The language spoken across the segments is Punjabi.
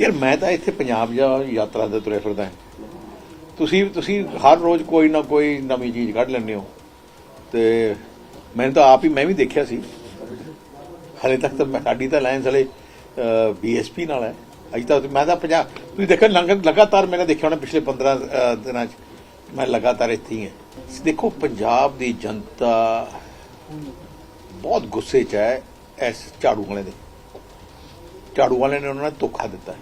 ਯਾਰ ਮੈਂ ਤਾਂ ਇੱਥੇ ਪੰਜਾਬ ਜਾਂ ਯਾਤਰਾ ਤੇ ਤੁਰੇ ਫਿਰਦਾ ਹਾਂ। ਤੁਸੀਂ ਤੁਸੀਂ ਹਰ ਰੋਜ਼ ਕੋਈ ਨਾ ਕੋਈ ਨਵੀਂ ਚੀਜ਼ ਕੱਢ ਲੈਂਦੇ ਹੋ। ਤੇ ਮੈਨੂੰ ਤਾਂ ਆਪ ਹੀ, ਮੈਂ ਵੀ ਦੇਖਿਆ ਸੀ। ਹਲੇ ਤੱਕ ਤਾਂ ਮੈਂ- ਸਾਡੀ ਤਾਂ ਲਾਈਨ ਹਲੇ ਬੀਐਸਪੀ ਨਾਲ ਹੈ। ਅਜੇ ਤਾਂ ਮੈਂ ਤਾਂ ਪੰਜਾਬ ਤੁਸੀਂ ਦੇਖੋ ਲਗਾਤਾਰ ਮੈंने ਦੇਖਿਆ ਹੋਣਾ ਪਿਛਲੇ 15 ਦਿਨਾਂ 'ਚ। ਮੈਂ ਲਗਾਤਾਰ ਇੱਥੇ ਹੀ ਹਾਂ। ਦੇਖੋ, ਪੰਜਾਬ ਦੀ ਜਨਤਾ ਬਹੁਤ ਗੁੱਸੇ 'ਚ ਹੈ ਇਸ ਝਾੜੂ ਵਾਲੇ ਦੇ। ਝਾੜੂ ਵਾਲੇ ਨੇ ਉਹਨਾਂ ਨੇ ਧੋਖਾ ਦਿੱਤਾ ਹੈ।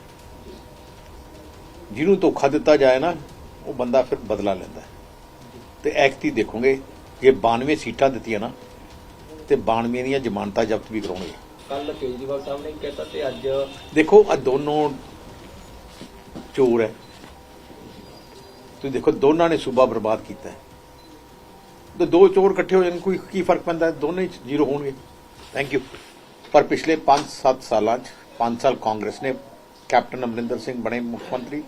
ਜਿਹਨੂੰ ਧੋਖਾ ਦਿੱਤਾ ਜਾਏ ਨਾ ਉਹ ਬੰਦਾ ਫਿਰ ਬਦਲਾ ਲੈਂਦਾ। ਤੇ ਐਕਟੀ ਦੇਖੋਗੇ ਜੇ 92 ਸੀਟਾਂ ਦਿੱਤੀਆਂ ਨਾ ਤੇ 92 ਦੀਆਂ ਜ਼ਮਾਨਤਾਂ ਜ਼ਬਤ ਵੀ ਕਰਾਉਣਗੇ। ਕੱਲ ਕੇਜਰੀਵਾਲ ਸਾਹਿਬ ਨੇ ਕਹਿਤਾ ਤੇ ਅੱਜ ਦੇਖੋ ਆ ਦੋਨੋਂ ਚੋਰ ਹੈ। ਤੁਸੀਂ ਦੇਖੋ ਦੋਨਾਂ ਨੇ ਸੂਬਾ ਬਰਬਾਦ ਕੀਤਾ ਹੈ। ਤੇ ਦੋ ਚੋਰ ਇਕੱਠੇ ਹੋ ਜਾਣ ਕੋਈ ਕੀ ਫ਼ਰਕ ਪੈਂਦਾ? ਦੋਨੇ ਹੀ ਜ਼ੀਰੋ ਹੋਣਗੇ। ਥੈਂਕ ਯੂ ਪਰ ਪਿਛਲੇ 5-7 ਸਾਲਾਂ 'ਚ 5 ਸਾਲ ਕਾਂਗਰਸ ਨੇ ਕੈਪਟਨ ਅਮਰਿੰਦਰ ਸਿੰਘ ਬਣੇ ਮੁੱਖ ਮੰਤਰੀ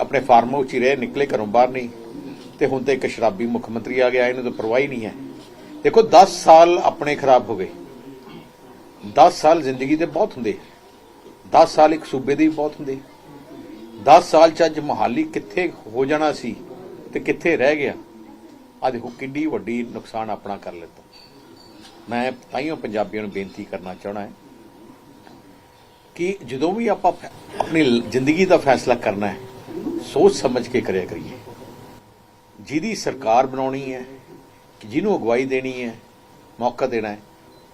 ਆਪਣੇ ਫਾਰਮ ਹਾਊਸ 'ਚ ਹੀ ਰਹੇ, ਨਿਕਲੇ ਘਰੋਂ ਬਾਹਰ ਨਹੀਂ। ਤੇ ਹੁਣ ਤੇ ਇੱਕ ਸ਼ਰਾਬੀ ਮੁੱਖ ਮੰਤਰੀ ਆ ਗਿਆ, ਇਹਨੂੰ ਤਾਂ ਪਰਵਾਹ ਹੀ ਨਹੀਂ ਹੈ। ਦੇਖੋ 10 ਸਾਲ ਆਪਣੇ ਖਰਾਬ ਹੋ ਗਏ। 10 ਸਾਲ ਜ਼ਿੰਦਗੀ ਦੇ ਬਹੁਤ ਹੁੰਦੇ। 10 ਸਾਲ ਇੱਕ ਸੂਬੇ ਦੇ ਵੀ ਬਹੁਤ ਹੁੰਦੇ। 10 ਸਾਲ ਚ ਅੱਜ ਮੋਹਾਲੀ ਕਿੱਥੇ ਹੋ ਜਾਣਾ ਸੀ ਤੇ ਕਿੱਥੇ ਰਹਿ ਗਿਆ ਆ ਦੇਖੋ ਕਿੰਨੀ ਵੱਡੀ ਨੁਕਸਾਨ ਆਪਣਾ ਕਰ ਲਿੱਤਾ ਮੈਂ ਤਾਈਓ ਪੰਜਾਬੀਆਂ ਨੂੰ ਬੇਨਤੀ ਕਰਨਾ ਚਾਹਣਾ ਹੈ ਕਿ ਜਦੋਂ ਵੀ ਆਪਾਂ ਆਪਣੀ ਜ਼ਿੰਦਗੀ ਦਾ ਫੈਸਲਾ ਕਰਨਾ ਹੈ ਸੋਚ ਸਮਝ ਕੇ ਕਰਿਆ ਕਰੀਏ। ਜਿਹਦੀ ਸਰਕਾਰ ਬਣਾਉਣੀ ਹੈ ਜਿਹਨੂੰ ਅਗਵਾਈ ਦੇਣੀ ਹੈ, ਮੌਕਾ ਦੇਣਾ ਹੈ,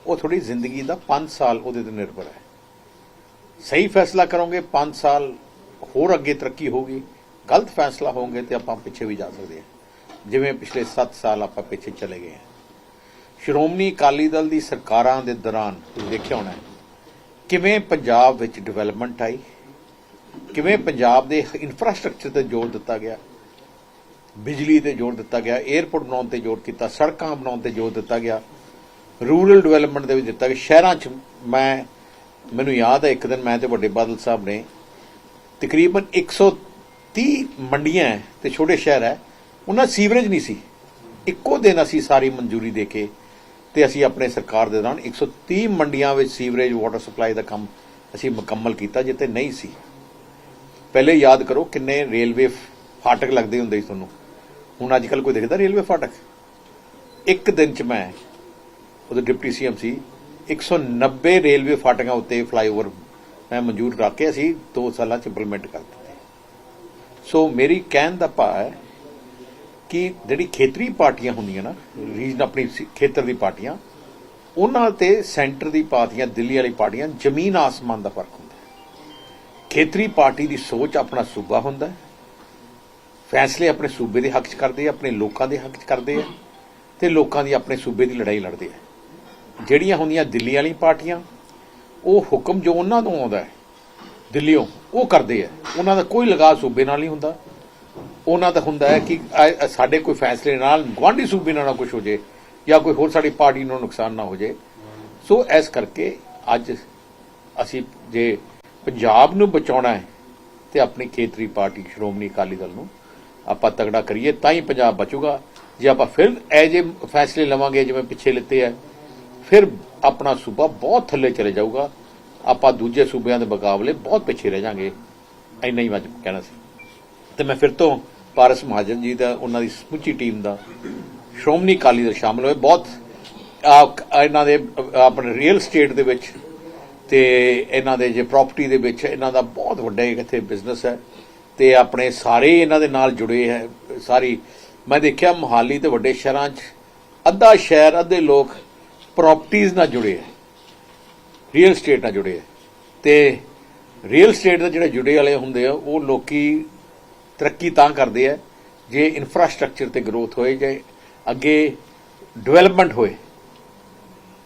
ਉਹ ਥੋੜੀ ਜ਼ਿੰਦਗੀ ਦਾ 5 ਸਾਲ ਉਹਦੇ ਤੇ ਨਿਰਭਰ ਹੈ। ਸਹੀ ਫੈਸਲਾ ਕਰੋਗੇ 5 ਸਾਲ ਹੋਰ ਅੱਗੇ ਤਰੱਕੀ ਹੋਊਗੀ। ਗਲਤ ਫੈਸਲਾ ਹੋਵੋਗੇ ਤੇ ਆਪਾਂ ਪਿੱਛੇ ਵੀ ਜਾ ਸਕਦੇ ਹਾਂ। ਜਿਵੇਂ ਪਿਛਲੇ 7 ਸਾਲ ਆਪਾਂ ਪਿੱਛੇ ਚਲੇ ਗਏ ਹਾਂ। ਸ਼੍ਰੋਮਣੀ ਅਕਾਲੀ ਦਲ ਦੀ ਸਰਕਾਰਾਂ ਦੇ ਦੌਰਾਨ ਤੁਸੀਂ ਦੇਖਿਆ ਹੋਣਾ ਕਿਵੇਂ ਪੰਜਾਬ ਵਿੱਚ ਡਿਵੈਲਪਮੈਂਟ ਆਈ ਕਿਵੇਂ ਪੰਜਾਬ ਦੇ ਇਨਫਰਾਸਟ੍ਰਕਚਰ ਤੇ ਜ਼ੋਰ ਦਿੱਤਾ ਗਿਆ, ਬਿਜਲੀ ਤੇ ਜ਼ੋਰ ਦਿੱਤਾ ਗਿਆ 에ਅਰਪੋਰਟ ਬਣਾਉਣ ਤੇ ਜ਼ੋਰ ਕੀਤਾ, ਸੜਕਾਂ ਬਣਾਉਣ ਤੇ ਜ਼ੋਰ ਦਿੱਤਾ ਗਿਆ ਰੂਰਲ ਡਿਵੈਲਪਮੈਂਟ ਦੇ ਵਿੱਚ ਦਿੱਤਾ ਗਿਆ। ਸ਼ਹਿਰਾਂ 'ਚ ਮੈਂ, ਮੈਨੂੰ ਯਾਦ ਹੈ, ਇੱਕ ਦਿਨ ਮੈਂ ਤੇ ਵੱਡੇ ਬਾਦਲ ਸਾਹਿਬ ਨੇ ਤਕਰੀਬਨ 130 ਮੰਡੀਆਂ ਹੈ ਤੇ ਛੋਟੇ ਸ਼ਹਿਰ ਹੈ, ਉਹਨਾਂ ਸੀਵਰੇਜ ਨਹੀਂ ਸੀ। ਇੱਕੋ ਦਿਨ ਅਸੀਂ ਸਾਰੀ ਮਨਜ਼ੂਰੀ ਦੇ ਕੇ ਤੇ ਅਸੀਂ ਆਪਣੇ ਸਰਕਾਰ ਦੇ ਦੌਰਾਨ 130 ਮੰਡੀਆਂ ਵਿੱਚ ਸੀਵਰੇਜ ਵਾਟਰ ਸਪਲਾਈ ਦਾ ਕੰਮ ਅਸੀਂ ਮੁਕੰਮਲ ਕੀਤਾ, ਜਿੱਥੇ ਨਹੀਂ ਸੀ। ਪਹਿਲੇ ਯਾਦ ਕਰੋ ਕਿੰਨੇ ਰੇਲਵੇ ਫਾਟਕ ਲੱਗਦੇ ਹੁੰਦੇ ਸੀ ਤੁਹਾਨੂੰ। ਹੁਣ ਅੱਜ ਕੱਲ ਕੋਈ ਦੇਖਦਾ ਰੇਲਵੇ ਫਾਟਕ? ਇੱਕ ਦਿਨ ਚ ਮੈਂ ਉਹਦੇ ਡਿਪਟੀ ਸੀਐਮ ਸੀ 190 ਰੇਲਵੇ ਫਾਟਕਾਂ ਉੱਤੇ ਫਲਾਈਓਵਰ ਮੈਂ ਮਨਜ਼ੂਰ ਰੱਖ ਕੇ ਅਸੀਂ 2 ਸਾਲਾਂ ਚ ਇੰਪਲੀਮੈਂਟ ਕਰ ਦਿੱਤੇ। ਸੋ ਮੇਰੀ ਕਹਿਣ ਦਾ ਭਾਵ ਹੈ ਕਿ ਜਿਹੜੀ ਖੇਤਰੀ ਪਾਰਟੀਆਂ ਹੁੰਦੀਆਂ ਨਾ ਰੀਜਨ ਆਪਣੀ ਸੀ- ਖੇਤਰ ਦੀ ਪਾਰਟੀਆਂ, ਉਹਨਾਂ ਤੇ ਸੈਂਟਰ ਦੀ ਪਾਰਟੀਆਂ ਦਿੱਲੀ ਵਾਲੀ ਪਾਰਟੀਆਂ, ਜ਼ਮੀਨ ਆਸਮਾਨ ਦਾ ਫ਼ਰਕ ਹੁੰਦਾ। ਖੇਤਰੀ ਪਾਰਟੀ ਦੀ ਸੋਚ ਆਪਣਾ ਸੂਬਾ ਹੁੰਦਾ ਹੈ। ਫੈਸਲੇ ਆਪਣੇ ਸੂਬੇ ਦੇ ਹੱਕ 'ਚ ਕਰਦੇ ਆ, ਆਪਣੇ ਲੋਕਾਂ ਦੇ ਹੱਕ 'ਚ ਕਰਦੇ ਆ ਤੇ ਲੋਕਾਂ ਦੀ ਆਪਣੇ ਸੂਬੇ ਦੀ ਲੜਾਈ ਲੜਦੇ ਆ। ਜਿਹੜੀਆਂ ਹੁੰਦੀਆਂ ਦਿੱਲੀ ਵਾਲੀ ਪਾਰਟੀਆਂ, ਉਹ ਹੁਕਮ ਜੋ ਉਹਨਾਂ ਤੋਂ ਆਉਂਦਾ ਹੈ ਦਿੱਲੀੋਂ ਉਹ ਕਰਦੇ ਆ। ਉਹਨਾਂ ਦਾ ਕੋਈ ਲਗਾਅ ਸੂਬੇ ਨਾਲ ਨਹੀਂ ਹੁੰਦਾ। ਉਹਨਾਂ ਦਾ ਹੁੰਦਾ ਹੈ ਕਿ ਸਾਡੇ ਕੋਈ ਫੈਸਲੇ ਨਾਲ ਗੁਆਂਢੀ ਸੂਬੇ ਨਾਲ ਨਾ ਕੁਝ ਹੋ ਜੇ ਜਾਂ ਕੋਈ ਹੋਰ ਸਾਡੀ ਪਾਰਟੀ ਨੂੰ ਨੁਕਸਾਨ ਨਾ ਹੋ ਜੇ। ਸੋ ਇਸ ਕਰਕੇ ਅੱਜ ਅਸੀਂ ਜੇ ਪੰਜਾਬ ਨੂੰ ਬਚਾਉਣਾ ਹੈ ਤੇ ਆਪਣੀ ਖੇਤਰੀ ਪਾਰਟੀ ਸ਼੍ਰੋਮਣੀ ਅਕਾਲੀ ਦਲ ਨੂੰ ਆਪਾਂ ਤਗੜਾ ਕਰੀਏ ਤਾਂ ਹੀ ਪੰਜਾਬ ਬਚੂਗਾ। ਜੇ ਆਪਾਂ ਫਿਰ ਐ ਜੇ ਫੈਸਲੇ ਲਵਾਂਗੇ ਜਿਵੇਂ ਪਿੱਛੇ ਲਿੱਤੇ ਆ ਫਿਰ ਆਪਣਾ ਸੂਬਾ ਬਹੁਤ ਥੱਲੇ ਚਲੇ ਜਾਊਗਾ। ਆਪਾਂ ਦੂਜੇ ਸੂਬਿਆਂ ਦੇ ਮੁਕਾਬਲੇ ਬਹੁਤ ਪਿੱਛੇ ਰਹਿ ਜਾਾਂਗੇ। ਇੰਨਾ ਹੀ ਮੈਂ ਕਹਿਣਾ ਸੀ। ਤੇ ਮੈਂ ਫਿਰ ਤੋਂ ਪਾਰਸ ਮਹਾਜਨ ਜੀ ਦਾ ਉਹਨਾਂ ਦੀ ਸਮੁੱਚੀ ਟੀਮ ਦਾ ਸ਼੍ਰੋਮਣੀ ਅਕਾਲੀ ਦਲ ਸ਼ਾਮਲ ਹੋਏ। ਬਹੁਤ ਆ, ਇਹਨਾਂ ਦੇ ਆਪਣੇ ਰੀਅਲ ਸਟੇਟ ਦੇ ਵਿੱਚ ਤੇ ਇਹਨਾਂ ਦੇ ਜੇ ਪ੍ਰਾਪਰਟੀ ਦੇ ਵਿੱਚ ਇਹਨਾਂ ਦਾ ਬਹੁਤ ਵੱਡਾ ਇੱਕ ਇੱਥੇ ਬਿਜ਼ਨਸ ਹੈ ਤੇ ਆਪਣੇ ਸਾਰੇ ਇਹਨਾਂ ਦੇ ਨਾਲ ਜੁੜੇ ਹੈ, ਸਾਰੀ, ਮੈਂ ਦੇਖਿਆ ਮੋਹਾਲੀ ਤੇ ਵੱਡੇ ਸ਼ਹਿਰਾਂ 'ਚ ਅੱਧਾ ਸ਼ਹਿਰ, ਅੱਧੇ ਲੋਕ ਪ੍ਰਾਪਰਟੀਆਂ ਨਾਲ ਜੁੜੇ ਹੈ ਰੀਅਲ ਸਟੇਟ ਨਾਲ ਜੁੜੇ ਹੈ ਤੇ ਰੀਅਲ ਸਟੇਟ ਦੇ ਜਿਹੜੇ ਜੁੜੇ ਵਾਲੇ ਹੁੰਦੇ ਆ, ਉਹ ਲੋਕੀ ਤਰੱਕੀ ਤਾਂ ਕਰਦੇ ਆ, ਜੇ ਇਨਫਰਾਸਟ੍ਰਕਚਰ ਤੇ ਗਰੋਥ ਹੋਏ, ਜੇ ਅੱਗੇ ਡਿਵੈਲਪਮੈਂਟ ਹੋਏ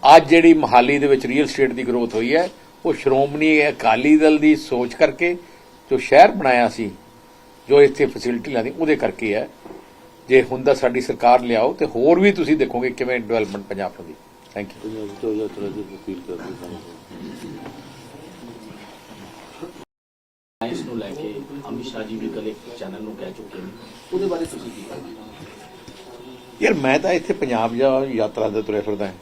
ਅੱਜ ਜਿਹੜੀ ਮਹਾਲੀ ਦੇ ਵਿੱਚ ਰੀਅਲ ਸਟੇਟ ਦੀ ਗਰੋਥ ਹੋਈ ਹੈ ਉਹ ਸ਼੍ਰੋਮਣੀ ਅਕਾਲੀ ਦਲ ਦੀ ਸੋਚ ਕਰਕੇ ਜੋ ਸ਼ਹਿਰ ਬਣਾਇਆ ਸੀ ਜੋ ਇੱਥੇ ਫੈਸਿਲਿਟੀ ਲਾਦੀ ਉਹਦੇ ਕਰਕੇ ਹੈ। ਜੇ ਹੁੰਦਾ ਸਾਡੀ ਸਰਕਾਰ ਲਿਆਓ ਤੇ ਹੋਰ ਵੀ ਤੁਸੀਂ ਦੇਖੋਗੇ ਕਿਵੇਂ ਡਿਵੈਲਪਮੈਂਟ ਪੰਜਾਬ ਥੈਂਕ ਯੂ ਦੀ ਅਪੀਲ ਕਰਦੇ ਸਾਨੂੰ ਸਾਇੰਸ ਨੂੰ ਲੈ ਕੇ ਅਮਿਤ ਸ਼ਾਹ ਜੀ ਵੀ ਕੱਲ ਇੱਕ ਚੈਨਲ ਨੂੰ ਕਹਿ ਚੁੱਕੇ ਨੇ। ਉਹਦੇ ਬਾਰੇ ਤੁਸੀਂ ਕੀ ਕਹੋਗੇ? ਯਾਰ ਮੈਂ ਤਾਂ ਇੱਥੇ ਪੰਜਾਬ ਜਾਂ ਯਾਤਰਾ ਤੇ ਤੁਰੇ ਫਿਰਦਾ ਹਾਂ।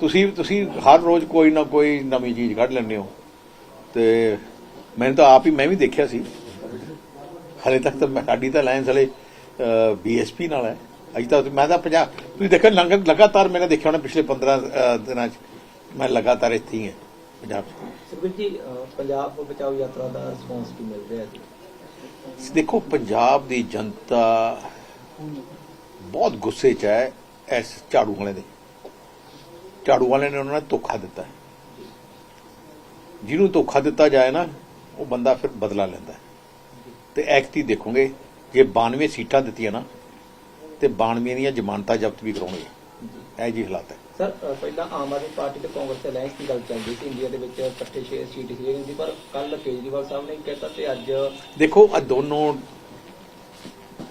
ਤੁਸੀਂ ਤੁਸੀਂ ਹਰ ਰੋਜ਼ ਕੋਈ ਨਾ ਕੋਈ ਨਵੀਂ ਚੀਜ਼ ਕੱਢ ਲੈਂਦੇ ਹੋ। ਤੇ ਮੈਨੂੰ ਤਾਂ ਆਪ ਹੀ ਮੈਂ ਵੀ ਦੇਖਿਆ ਸੀ। ਹਲੇ ਤੱਕ ਤਾਂ ਮੈਂ- ਸਾਡੀ ਤਾਂ ਅਲਾਈਅੰਸ ਹਲੇ ਬੀਐਸਪੀ ਨਾਲ ਹੈ। ਅਜੇ ਤਾਂ ਮੈਂ ਤਾਂ ਪੰਜਾਬ ਤੁਸੀਂ ਦੇਖੋ ਲੰਗ- ਲਗਾਤਾਰ ਮੈंने ਦੇਖਿਆ ਹੋਣਾ ਪਿਛਲੇ 15 ਅ, ਦਿਨਾਂ ਚ। ਮੈਂ ਲਗਾਤਾਰ ਇੱਥੇ ਹੀ ਹਾਂ ਪੰਜਾਬ 'ਚ। ਸੁਖਬੀਰ ਜੀ ਪੰਜਾਬ ਬਚਾਓ ਯਾਤਰਾ ਦਾ ਰਿਸਪੌਂਸ ਕੀ ਮਿਲ ਰਿਹਾ ਜੀ? ਦੇਖੋ ਪੰਜਾਬ ਦੀ ਜਨਤਾ ਬਹੁਤ ਗੁੱਸੇ 'ਚ ਹੈ ਇਸ ਝਾੜੂ ਵਾਲੇ ਦੇ। ਝਾੜੂ ਵਾਲੇ ਨੇ ਉਹਨਾਂ ਨੂੰ ਧੋਖਾ ਦਿੱਤਾ। ਜਿਹਨੂੰ ਧੋਖਾ ਦਿੱਤਾ ਜਾਏ ਨਾ ਉਹ ਬੰਦਾ ਫਿਰ ਬਦਲਾ ਲੈਂਦਾ। ਤੇ ਐਕਟੀ ਦੇਖੋਗੇ ਜੇ 92 ਸੀਟਾਂ ਦਿੱਤੀਆਂ ਨਾ ਤੇ 92 ਦੀਆਂ ਜ਼ਮਾਨਤਾਂ ਜ਼ਬਤ ਵੀ ਕਰਾਉਣਗੇ। ਇਹ ਜੀ ਹਾਲਾਤ ਹੈ। ਸਰ ਪਹਿਲਾਂ ਆਮ ਆਦਮੀ ਪਾਰਟੀ ਤੇ ਕਾਂਗਰਸ ਦੇ ਅਲਾਈਅੰਸ ਦੀ ਗੱਲ ਚੱਲਦੀ ਸੀ। ਇੰਡੀਆ ਦੇ ਵਿੱਚ ਇਕੱਠੇ ਛੇ ਸੀਟ ਸੀ ਹੁੰਦੀ ਪਰ ਕੱਲ ਕੇਜਰੀਵਾਲ ਸਾਹਿਬ ਨੇ ਕਹਿਤਾ ਤੇ ਅੱਜ ਦੇਖੋ ਆ ਦੋਨੋਂ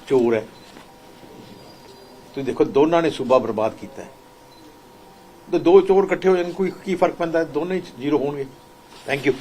ਚੋਰ ਹੈ। ਤੁਸੀਂ ਦੇਖੋ ਦੋਨਾਂ ਨੇ ਸੂਬਾ ਬਰਬਾਦ ਕੀਤਾ ਹੈ। ਤੇ ਦੋ ਚੋਰ ਇਕੱਠੇ ਹੋ ਜਾਣ, ਕੋਈ ਕੀ ਫ਼ਰਕ ਪੈਂਦਾ? ਦੋਨੇ ਹੀ ਜ਼ੀਰੋ ਹੋਣਗੇ। Thank you